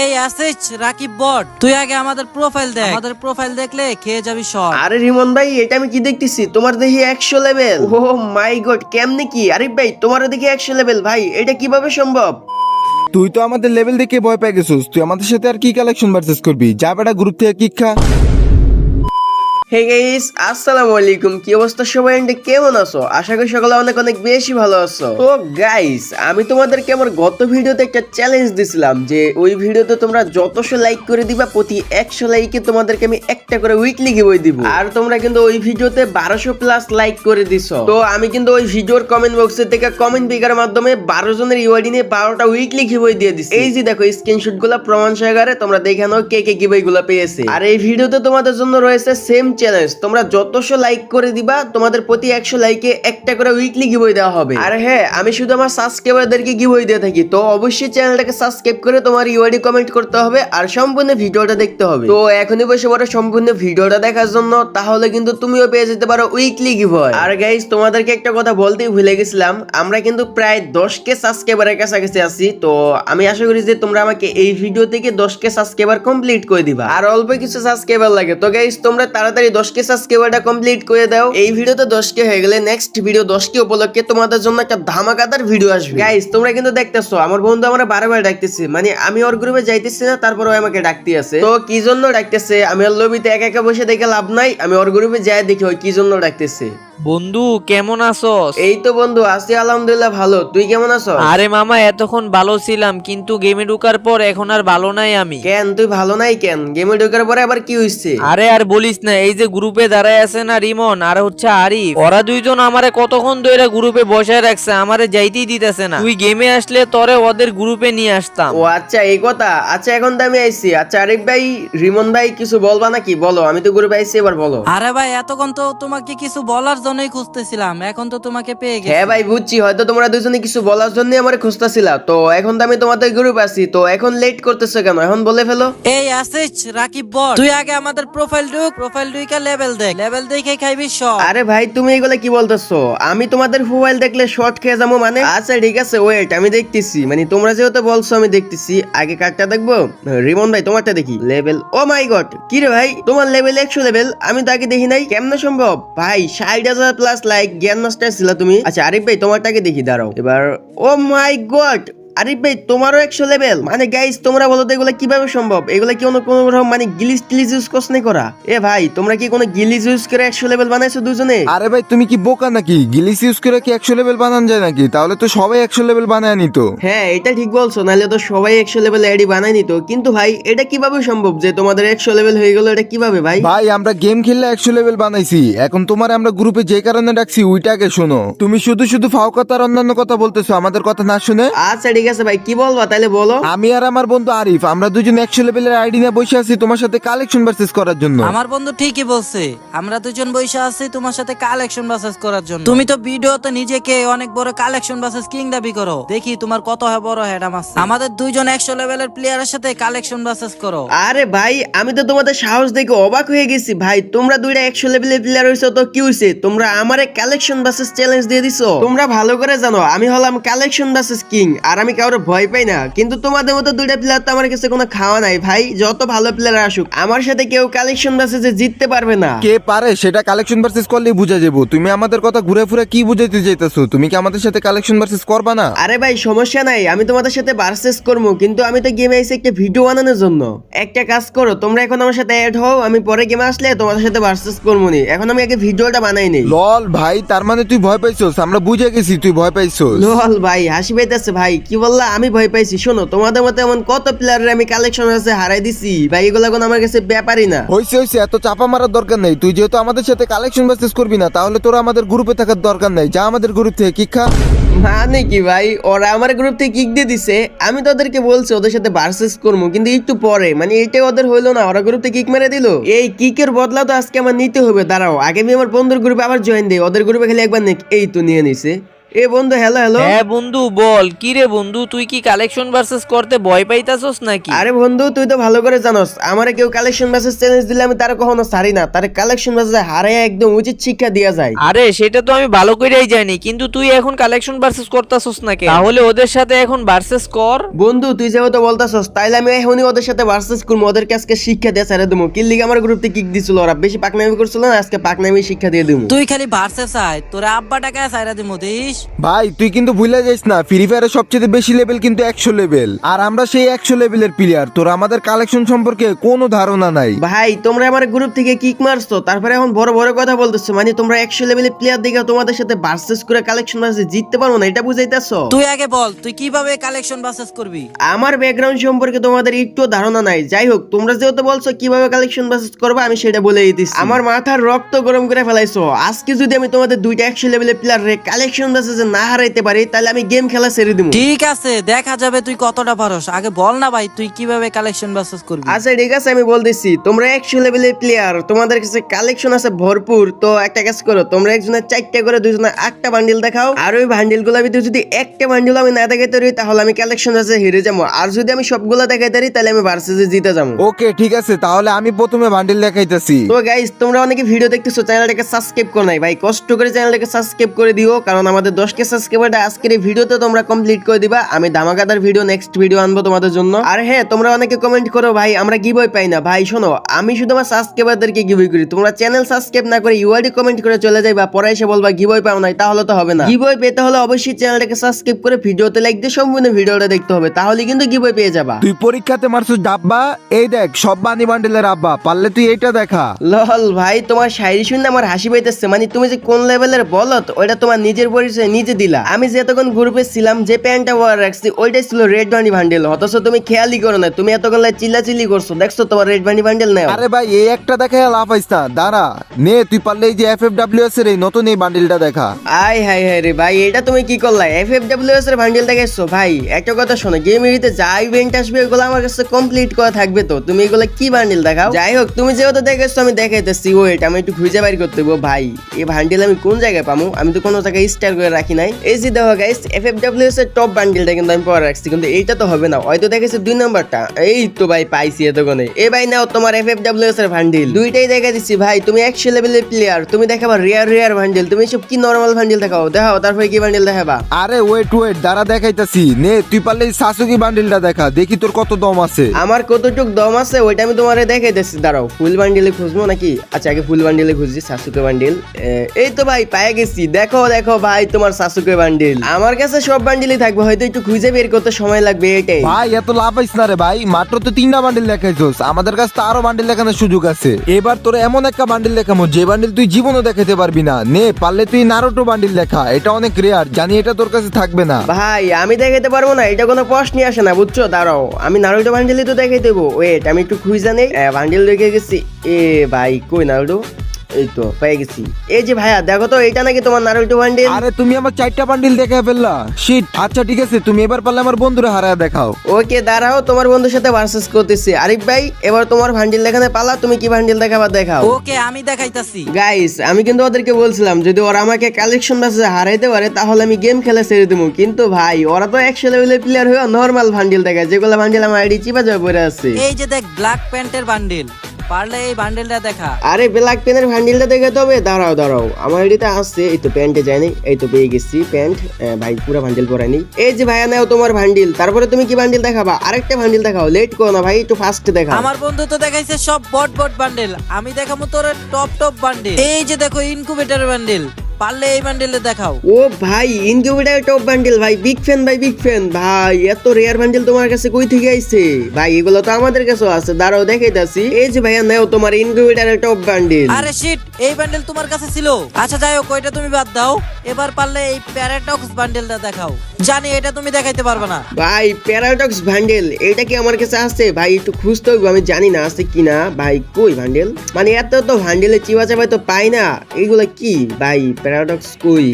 এই আসিস রাকিব বট তুই আগে আমাদের প্রোফাইল দেখ। আমাদের প্রোফাইল দেখলে খেয়ে যাবি সব। আরে রিমন ভাই এটা আমি কি দেখতেছি? তোমার দেখি একশো লেভেল ও মাই গড কেমনে কি? আরিফ ভাই তোমারও দেখি একশো লেভেল ভাই এটা কীভাবে সম্ভব? তুই তো আমাদের লেভেল দেখে ভয় পেয়ে গেছিস। তুই আমাদের সাথে আর কি কালেকশন ভার্সেস করবি? যা বেটা গ্রুপ থেকে কিক খা। হে গাইস আসসালামু আলাইকুম। কি অবস্থা সবাই? এন্ড কেমন আছো? আশা করি সকলে অনেক অনেক বেশি ভালো আছো। তো গাইস আমি তোমাদেরকে আমার গত ভিডিওতে একটা চ্যালেঞ্জ দিছিলাম যে ওই ভিডিওতে তোমরা যতশো লাইক করে দিবা, প্রতি একশো লাইকে তোমাদেরকে আমি একটা করে উইকলি গিবই দিব। আর তোমরা কিন্তু ওই ভিডিওতে বারোশো প্লাস লাইক করে দিছো। তো আমি কিন্তু ওই ভিডিওর কমেন্ট বক্সে থেকে কমেন্ট পিকার মাধ্যমে বারো জনের ইওয়ার্ডি নিয়ে বারোটা উইকলি গিবই দিয়ে দিছি। এই যে দেখো স্ক্রিনশটগুলা প্রমাণ সহকারে তোমরা দেখে নাও কে কে গিবই গুলা পেয়েছে। আর এই ভিডিওতে তোমাদের জন্য রয়েছে সেম চ্যালেঞ্জ তোমরা যতশো লাইক করে দিবা, তোমাদের প্রতি একশো লাইকে একটা করে উইকলি গিবই দেওয়া হবে। আর হ্যাঁ আমি শুধু আমার সাবস্ক্রাইবারদেরকে গিবই দিয়ে থাকি, তো অবশ্যই চ্যানেলটাকে সাবস্ক্রাইব করে তোমার ইওয়ার্ডি কমেন্ট করতে হবে আর সম্পূর্ণ ভিডিওটা দেখতে হবে। তো এখনই বসে পড়ো সম্পূর্ণ ভিডিওটা দেখার জন্য, তাহলে কিন্তু তুমিও পেয়ে যেতে পারো উইকলি গিভওয়ে আর গাইস তোমাদেরকে একটা কথা বলতেই ভুলে গেছিলাম, আমরা কিন্তু প্রায় দশ কে সাবস্ক্রাইবারের কাছাকাছি আছি, তো আমি আশা করি যে তোমরা আমাকে এই ভিডিও থেকে দশ কে সাবস্ক্রাইবার কমপ্লিট করে দিবা। আর অল্প কিছু সাবস্ক্রাইবার লাগে। তো গাইজ তোমরা তাড়াতাড়ি দশ কে সাবস্ক্রাইবারটা কমপ্লিট করে দাও। এই ভিডিওতে দশকে হয়ে গেলে নেক্সট ভিডিও দশকে উপলক্ষে তোমাদের জন্য একটা ধামাকাদার ভিডিও আসবে। গাইস তোমরা কিন্তু দেখতেছো, আমার বন্ধু আমার বারবার ডাকতেছে। মানে আমি ওর গ্রুপে যাইতেছি না, তারপর আমাকে ডাকতে আছে। তো কি জন্য ডাকতেছে? আমি ওর লবিতে একা একা বসে দেখে লাভ নাই, আমি ওর গ্রুপে যাই দেখি ওই কি জন্য ডাকতেছে। বন্ধু কেমন আছো এই তো বন্ধু আছি আলহামদুলিল্লাহ ভালো। তুই কেমন আছো আরে মামা এতক্ষণ ভালো ছিলাম কিন্তু গেমে ঢুকার পর এখন আর ভালো নাই আমি। কেন তুই ভালো নাই কেন? গেমে ঢোকার পরে আবার কি হইছে? আরে আর বলিস না এই যে গ্রুপে দাঁড়ায় আছে না রিমন আর হচ্ছে আরিফ ওরা দুইজন আমারে কতক্ষণ ধরে গ্রুপে বসায় রাখছে আমারে যাইতেই দিতেছে না। তুই গেমে আসলে তরে ওদের গ্রুপে নিয়ে আসতাম। ও আচ্ছা এই কথা? আচ্ছা এখন তো আমি আইছি। আচ্ছা আরিফ ভাই রিমন ভাই কিছু বলবা নাকি? বলো আমি তো গ্রুপে আইছি এবার বলো। আরে ভাই এতক্ষণ তো তোমাকে কিছু বলার জন্যই খুঁজতেছিলাম এখন তো তোমাকে পেয়ে গেছি। হ্যাঁ ভাই বুঝছি। হয়তো তোমরা দুজনে কিছু বলার জন্য আমার খুঁজতেছিলা। তো এখন তো আমি তোমাদের গ্রুপ আছি তো এখন লেট করতেছো কেন? এখন বলে ফেলো। এই আসিস রাকিব বট তুই আগে আমাদের প্রোফাইল ঢুক প্রোফাইল ঢুকে লেভেল দেখ। লেভেল দেখে খাইবি সব। আরে ভাই তুমি এগুলা কি বলতেছো? আমি তোমাদের মোবাইল দেখলে শর্ট খেয়ে যাব মানে? আচ্ছা ঠিক আছে ওয়েট আমি দেখতেছি। মানে তোমরা যেহেতু বলছো আমি দেখতেছি। আগে কার্ডটা দেখব? রিমন ভাই তোমারটা দেখি। লেভেল ও মাই গড কি রে ভাই? তোমার লেভেল একশো লেভেল আমি তো আগে দেখি নাই। কেমনে সম্ভব? ভাই ষাট হাজার প্লাস লাইক জ্ঞান মাস্টার ছিল তুমি? আচ্ছা আরিফ ভাই, তোমারটাকে দেখি, দাঁড়াও। এবার ও মাই গড আরিফ ভাই তোমারও একশো লেভেল মানে গাইস তোমরা বলো তো এগুলো কীভাবে সম্ভব? এগুলো কি কোনো রকম মানে গিলিস টিলিস ইউজ করছ নাই করা এ ভাই তোমরা কি কোনো গিলিস ইউজ করে একশো লেভেল বানাইছো দুজনে? আরে ভাই তুমি কি বোকা নাকি? গিলিস ইউজ করে কি একশো লেভেল বানান যায় নাকি? তাহলে তো সবাই একশো লেভেল বানায় নিত। হ্যাঁ এটা ঠিক বলছো নাহলে তো সবাই একশো লেভেল আইডি বানাই নিত। কিন্তু ভাই এটা কীভাবে সম্ভব যে তোমাদের একশো লেভেল হয়ে গেল এটা কীভাবে ভাই? ভাই আমরা গেম খেললে একশো লেভেল বানাইছি। এখন তোমার আমরা গ্রুপে যে কারণে ডাকছি ওইটাকে শোনো। তুমি শুধু শুধু ফাও কথা আর অন্যান্য কথা বলতেছো আমাদের কথা না শুনে? আচ্ছা ঠিক আছে ভাই কি বলবা? তাহলে বলো। আমি আর আমার বন্ধু আরিফ আমরা দুজন একশো লেভেলের আইডি নিয়ে বসে আছি তোমার সাথে কালেকশন ভার্সেস করার জন্য। আমার বন্ধু ঠিকই বলছে আমরা দুজন বসে আছি তোমার সাথে কালেকশন বাসেস করার জন্য। তুমি তো ভিডিওতে নিজেকে অনেক বড় কালেকশন বাসেস কিং দাবি করো। দেখি তোমার কত হয় বড় হেডাম আছে আমাদের দুইজন একশো লেভেলের প্লেয়ারের সাথে কালেকশন বাসেস করো। আরে ভাই আমি তো তোমাদের সাহস দেখে অবাক হয়ে গেছি। ভাই তোমরা দুইটা একশো লেভেলের প্লেয়ার হয়েছো তো কি হয়েছে তোমরা আমারে কালেকশন বাসেস চ্যালেঞ্জ দিয়ে দিছো? তোমরা ভালো করে জানো আমি হলাম কালেকশন বাসেস কিং আর আমি কারোর ভয় পাই না। কিন্তু তোমাদের মতো দুইটা প্লেয়ার তো আমার কাছে কোনো খাওয়া নাই ভাই। যত ভালো প্লেয়ার আসুক আমার সাথে কেউ কালেকশন বাসেসে জিততে পারবে না। কে পারে সেটা কালেকশন ভার্সেস করলেই বুঝা যাব। তুমি আমাদের কথা ঘুরে ফুরে কি বুঝাইতে চাইতেছো? তুমি কি আমাদের সাথে কালেকশন ভার্সেস করবা না? আরে ভাই সমস্যা নাই। আমি তোমাদের সাথে ভার্সেস করব কিন্তু আমি তো গেমে আইছি একটা ভিডিও বানানোর জন্য। একটা কাজ করো তোমরা এখন আমার সাথে অ্যাড হও আমি পরে গেমে আসলে তোমাদের সাথে ভার্সেস করব নি। এখন আমি আগে ভিডিওটা বানাই নেই। লল ভাই তার মানে তুই ভয় পাইছোস? আমরা বুঝে গেছি তুই ভয় পাইছোস। লল ভাই হাসি পাইতেছে ভাই কি বললা আমি ভয় পাইছি। শোনো তোমাদের মতো এমন কত প্লেয়ারের আমি কালেকশন আছে হারাই দিছি? ভাই এগুলো এখন আমার কাছে ব্যাপারই না। হইছে হইছে এত চাপা মারার দরকার নেই। তুই যেহেতু আমাদের সাথে কালেকশন ভার্সেস করবি না তাহলে তোরা আমাদের গ্রুপে থাকার দরকার নেই। যা আমাদের গ্রুপ থেকে কি খা। মানে কি ভাই ওরা আমার গ্রুপ থেকে কিক দিয়ে দিছে। আমি তো ওদেরকে বলছি ওদের সাথে ভার্সেস করব কিন্তু একটু পরে। মানে এটা ওদের হইল না ওরা গ্রুপ থেকে কিক মেরে দিল। এই কিকের বদলা তো আজকে আমার নিতে হবে দাঁড়াও। আগে আমি আমার বন্ধুর গ্রুপে আবার জয়েন দিই ওদের গ্রুপে খালি একবার নেক এই তো নিয়ে নিছে। এ বন্ধু হ্যালো হ্যালো হ্যাঁ বন্ধু বল। কি রে বন্ধু তুই কি কালেকশন ভার্সেস করতে ভয় পাইতাছস নাকি? আরে বন্ধু তুই তো ভালো করে জানোস আমারে কেউ কালেকশন মেসেজ চ্যালেঞ্জ দিলে আমি তার কখনো ছাড়ি না। তার কালেকশন মেসেজ হারাই একদম উচিত শিক্ষা দেওয়া যায়। আরে সেটা তো আমি ভালো করেই জানি কিন্তু তুই এখন কালেকশন ভার্সেস করতাছস নাকি তাহলে ওদের সাথে এখন ভার্সেস কর। বন্ধু তুই যেহেতু বলতাছস তাইলে আমি এখনই ওদের সাথে ভার্সেস করব ওদেরকে আজকে শিক্ষা দিয়ে ছেড়ে দেবো কি লিগে আমার গ্রুপতে কিক দিছিল ওরা বেশি পাকনামি করছিল না আজকে পাকনামি শিক্ষা দিয়ে দেবো তুই খালি ভার্সে চাই তোর আব্বা টাকা সাইরা দিমু দিস ভাই তুই কিন্তু ভুলে যাইস না ফ্রি ফায়ারের সবচেয়ে বেশি লেভেল কিন্তু একশো লেভেল আর আমরা সেই একশো লেভেলের প্লেয়ার তোর আমাদের কালেকশন সম্পর্কে কোনো ধারণা নাই। ভাই তোমরা আমার গ্রুপ থেকে কিক মারছো তারপরে এখন বড় বড় কথা বলতেছো মানে তোমরা একশো লেভেলের প্লেয়ার দেখে তোমাদের সাথে ভার্সেস করে কালেকশন ভার্সেস জিততে পারব না এটা বুঝাইতেছো? তুই আগে বল তুই কীভাবে কালেকশন বাসেস করবি? আমার ব্যাকগ্রাউন্ড সম্পর্কে তোমাদের একটু ধারণা নাই যাই হোক তোমরা যেহেতু বলছো কীভাবে কালেকশন বাসেস করবে আমি সেটা বলে দিতেছি। আমার মাথার রক্ত গরম করে ফেলাইছো আজকে যদি আমি তোমাদের দুইটা একশো লেভেলের প্লেয়ার রে কালেকশন বাসেস না হারাইতে পারি তাহলে আমি গেম খেলা ছেড়ে দিব ঠিক আছে দেখা যাবে তুই কতটা পারস। আগে বল না ভাই তুই কীভাবে কালেকশন বাসেস করবি? আচ্ছা ঠিক আছে আমি বলতেছি তোমরা একশো লেভেলের প্লেয়ার তোমাদের কাছে কালেকশন আছে ভরপুর তো একটা কাজ করো তোমরা একজনের চারটা করে দুজনের আটটা বান্ডিল দেখাও। আর ওই বান্ডিলগুলোর ভিতরে যদি একটা বান্ডিল আমি না দেখাইতে পারি তাহলে আমি কালেকশন আছে হেরে যাব। আর যদি আমি সবগুলো দেখাইতে পারি তাহলে আমি ভার্সেসে জিতে যাব। ওকে ঠিক আছে তাহলে আমি প্রথমে বান্ডিল দেখাইতেছি। তো গাইস তোমরা অনেকে ভিডিও দেখতেছো চ্যানেলটাকে সাবস্ক্রাইব করো নাই। ভাই কষ্ট করে চ্যানেলটাকে সাবস্ক্রাইব করে দিও কারণ আমাদের দশকে সাবস্ক্রাইবারটা আজকের এই ভিডিওতে তোমরা কমপ্লিট করে দিবা। আমি ধামাকাদার ভিডিও নেক্সট ভিডিও আনব তোমাদের জন্য। আর হ্যাঁ তোমরা অনেকে কমেন্ট করো ভাই আমরা গিবই পাই না। ভাই শোনো আমি শুধু আমার সাবস্ক্রাইবারদেরকে গিবই করি। তোমরা চ্যানেল সাবস্ক্রাইব না করে ইউআইডি কমেন্ট করে চলে যাইবা পরে এসে বলবা গিবই পাও নাই তাহলে তো হবে না। গিবই পেতে হলে অবশ্যই চ্যানেলটাকে সাবস্ক্রাইব করে ভিডিওতে লাইক দিয়ে সম্পূর্ণ ভিডিওটা দেখতে হবে তাহলে কিন্তু গিবই পেয়ে যাবা। তুই পরীক্ষাতে মারছিস ডাব্বা? এই দেখ সব বানি বান্ডিলের আব্বা পারলে তুই এইটা দেখা। লল ভাই তোমার শায়রি শুনে আমার হাসি পাইতেছে। মানে তুমি যে কোন লেভেলের বলত ওইটা তোমার নিজের পরিচয় নিজে দিলা। আমি যে এতক্ষণ গ্রুপে ছিলাম যে প্যান্টটা ওয়ার রাখছি ওইটাই ছিল রেড বান্ডি ভান্ডেল অথচ তুমি খেয়ালই করো না তুমি এতক্ষণ লাই চিল্লা চিল্লি করছ। দেখছ তোমার রেড বান্ডি ভান্ডেল নেও আরে ভাই এই একটা দেখাই লাভ হইস দাঁড়া নে তুই পারলে এই যে এফ এফ ডাব্লিউ এস এর এই নতুন এই বান্ডিলটা দেখা। আই হাই হাই রে ভাই এটা তুমি কি করলা? এফ এফ ডাব্লিউ এস এর ভান্ডেল দেখাইছো ভাই একটা কথা শোনো গেম এরিতে যা ইভেন্ট আসবে ওগুলো আমার কাছে কমপ্লিট করা থাকবে তো। তুমি এগুলো কি বান্ডেল দেখাও? যাই হোক তুমি যেহেতু দেখাইছো আমি দেখাইতেছি। ওয়েট আমি একটু খুঁজে বাইর করতে ভাই। এই ভান্ডেল আমি কোন জায়গায় পাবো আমি তো কোনো জায়গায় স্টার করে রাখি নাই। এই যে দেখো গাইস এফ এফ ডাব্লিউ এর টপ বান্ডেলটা কিন্তু আমি পরে রাখছি কিন্তু এইটা তো হবে না। হয়তো দেখেছি দুই নাম্বারটা। এই তো ভাই পাইছি এতক্ষণে। এ ভাই নাও তোমার এফ এফ ডাব্লিউ এর ভান্ডেল দুইটাই দেখা দিচ্ছি ভাই তুমি একশো লেভেলের প্লেয়ার তুমি দেখাবা রেয়ার রেয়ার ভান্ডেল তুমি সব কি নর্মাল ভান্ডেল দেখাও? দেখাও তারপরে কি ভান্ডেল দেখাবা? আরে ওয়েট ওয়েট দাঁড়া দেখাইতাছি। নে তুই পারলে সাসুকি বান্ডিলটা দেখা দেখি তোর কত দম আছে। আমার কতটুক দম আছে ওইটা আমি তোমারে দেখাইতেছি দাঁড়াও। ফুল বান্ডিলে খুঁজবো নাকি? আচ্ছা আগে ফুল বান্ডিলে খুঁজছি সাসুকে বান্ডিল এই তো ভাই পায়ে গেছি। দেখো দেখো ভাই তোমার সাসুকে বান্ডিল। আমার কাছে সব বান্ডিলই থাকবে হয়তো একটু খুঁজে বের করতে সময় লাগবে এটাই। ভাই এত লাভ হইস না রে ভাই। মাত্র তো তিনটা বান্ডিল দেখাইছস। আমাদের কাছে তো আরও বান্ডিল দেখানোর সুযোগ আছে। এবার তোর এমন একটা বান্ডিল দেখামো যে বান্ডিল তুই জীবনও দেখাতে পারবি না। নে পারলে তুই নারোটো বান্ডিল লেখা এটা অনেক রেয়ার জানি এটা তোর কাছে থাকবে না। ভাই আমি দেখাইতে পারব না এটা কোনো প্রশ্নই আসে না বুঝছ? দাঁড়াও আমি নারুটো বান্ডিলই তো দেখাই দেবো ওয়েট আমি একটু খুঁজে নেই। বান্ডিল রেখে গেছি। এ ভাই কই নারুটো এই তো পেয়ে গেছি। এই যে ভাইয়া দেখো তো এটা নাকি তোমার নারুটো বান্ডিল? আরে তুমি আমার চারটা বান্ডিল দেখে ফেললা। শিট আচ্ছা ঠিক আছে তুমি এবার পারলে আমার বন্ধুরা হারায় দেখাও। ওকে দাঁড়াও তোমার বন্ধুর সাথে ভার্সেস করতেছি। আরিফ ভাই এবার তোমার ভান্ডিল দেখানে পালা তুমি কি ভান্ডিল দেখাবার দেখাও। ওকে আমি দেখাইতাছি। গাইস আমি কিন্তু ওদেরকে বলছিলাম যদি ওরা আমাকে কালেকশন বাসে হারাইতে পারে তাহলে আমি গেম খেলা ছেড়ে দেবো কিন্তু ভাই ওরা তো একশো লেভেলের প্লেয়ার হয়ে নর্মাল ভান্ডিল দেখায় যেগুলো ভান্ডিল আমার আইডি চিপা যাবে পড়ে আছে। এই যে দেখ ব্ল্যাক প্যান্টের বান্ডিল। পারলে এই বান্ডেলটা দেখা। আরে ব্ল্যাক পেনের বান্ডেলটা দেখে তবে দাঁড়াও দাঁড়াও। আমার আসছে। এই তো প্যান্টে যায়নি। এই তো পেয়ে গেছি প্যান্ট ভাই পুরো ভান্ডিল পরাইনি এই যে ভাইয়া নাও তোমার ভান্ডিল তারপরে তুমি কি বান্ডেল দেখাবা? আরেকটা ভান্ডিল দেখাও। লেট করো না ভাই একটু ফাস্ট দেখাও। আমার বন্ধু তো দেখাইছে সব বট বট বান্ডেল আমি দেখাবো তোর টপ টপ বান্ডেল এই যে দেখো ইনকুবেটর বান্ডেল পারলে এই বান্ডেলে দেখাও। ও ভাই ইনকিউবেটার টপ বান্ডেল ভাই বিগ ফ্যান ভাই বিগ ফ্যান ভাই এত রেয়ার বান্ডেল তোমার কাছে কই থেকে আইছে? ভাই এগুলো তো আমাদের কাছেও আছে। দাঁড়াও দেখাই দেখাইতাছি। এই যে ভাইয়া নাও তোমার ইনকিউবেটারের টপ বান্ডেল আরে শিট এই বান্ডেল তোমার কাছে ছিল। আচ্ছা যাই হোক ওইটা তুমি বাদ দাও। এবার পারলে এই প্যারাটক্স বান্ডেলটা দেখাও। জানি এটা তুমি দেখাইতে পারবে না। ভাই প্যারাডক্স ভান্ডেল এটা কি আমার কাছে আছে? ভাই একটু খুঁজতে হইব আমি জানি না আছে কিনা ভাই কই ভান্ডেল মানে এত তো ভান্ডেলে চিবা চাবাই তো পাই না। এগুলো কি? ভাই প্যারাডক্স কই?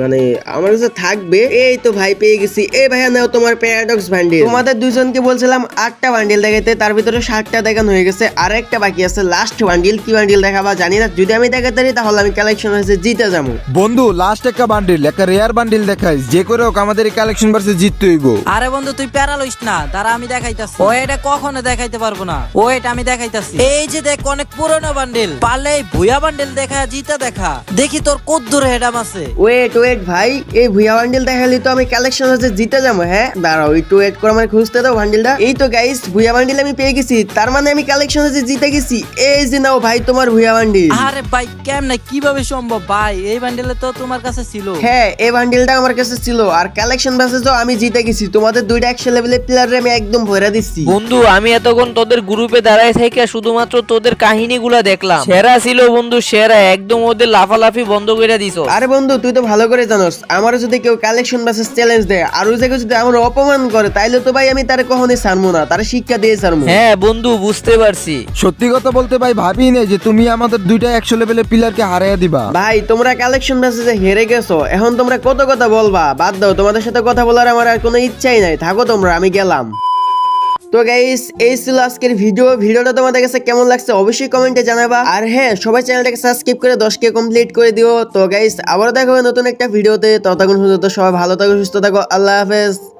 মানে আমার কাছে থাকবে। এই তো ভাই পেয়ে গেছি। এই ভাইয়া নাও তোমার প্যারাডক্স বান্ডিল তোমাদের দুজনকে বলছিলাম আটটা বান্ডিল দেখাইতে তার ভিতরে ষাটটা দেখানো হয়ে গেছে। আর একটা বাকি আছে লাস্ট বান্ডিল কি বান্ডিল দেখাবা জানি না। যদি আমি দেখাতে পারি তাহলে আমি কালেকশন হয়েছে জিতে যাব। বন্ধু লাস্ট একটা বান্ডিল একটা রেয়ার বান্ডিল দেখাইস যে করে হোক আমাদের কালেকশন ভার্সে জিততে হইব আরে বন্ধু তুই প্যারা লইস না। তারা আমি দেখাইতাছি। ও এটা কখনো দেখাইতে পারব না। ও এটা আমি দেখাইতাছি। এই যে দেখ অনেক পুরনো বান্ডেল পালে ভুয়া বান্ডেল দেখা জিতা দেখা। দেখি তোর কত দূর হেডাম আছে। ওয়েট ওয়েট ভাই এই ভুয়া বান্ডিল দেখালি তো আমি কালেকশন হচ্ছে জিতে যাব হ্যাঁ? দাঁড়াও একটু ওয়েট করে আমার খুঁজতে দাও বান্ডিলটা এই তো গাইস ভুয়া বান্ডিল আমি পেয়ে গেছি তার মানে আমি কালেকশন হচ্ছে জিতে গেছি। এই যে নাও ভাই তোমার ভুয়া বান্ডিল আরে ভাই কেমনে কীভাবে সম্ভব ভাই? এই বান্ডেলে তো তোমার কাছে ছিল। হ্যাঁ এই বান্ডিলটা আমার কাছে ছিল আর কালেকশন তো আমি জিতে গেছি। তোমাদের দুইটা একশো লেভেলের প্লেয়ারে আমি একদম ভরে দিচ্ছি। বন্ধু আমি এতক্ষণ তোদের গ্রুপে দাঁড়ায় থেকে শুধুমাত্র তোদের কাহিনীগুলো দেখলাম। সেরা ছিল বন্ধু সেরা একদম ওদের লাফালাফি বন্ধ করে দিছ। আরে বন্ধু তুই তো ভালো করে জানোস আমার যদি কেউ কালেকশন বাসেস চ্যালেঞ্জ দেয় আর ওই জায়গায় যদি আমার অপমান করে তাইলে তো ভাই আমি তার কখনোই ছাড়বো না তার শিক্ষা দিয়ে ছাড়বো। হ্যাঁ বন্ধু বুঝতে পারছি। সত্যি কথা বলতে ভাই ভাবি নেই যে তুমি আমাদের দুইটা একশো লেভেলের প্লেয়ারকে হারাইয়া দিবা। ভাই তোমরা কালেকশন বাসেসে হেরে গেছো এখন তোমরা কত কথা বলবা বাদ দাও তোমাদের সাথে কথা বলার আমার আর কোনো ইচ্ছাই নাই থাকো তোমরা আমি গেলাম। তো গাইস এই ছিল আজকের ভিডিও ভিডিওটা তোমাদের কাছে কেমন লাগছে অবশ্যই কমেন্টে জানাবা। আর হ্যাঁ সবাই চ্যানেলটাকে সাবস্ক্রাইব করে দশকে কমপ্লিট করে দিও। তো গাইস আবার দেখা হবে নতুন একটা ভিডিওতে ততক্ষণ সবাই ভালো থাকো, সুস্থ থাকো। আল্লাহ হাফেজ।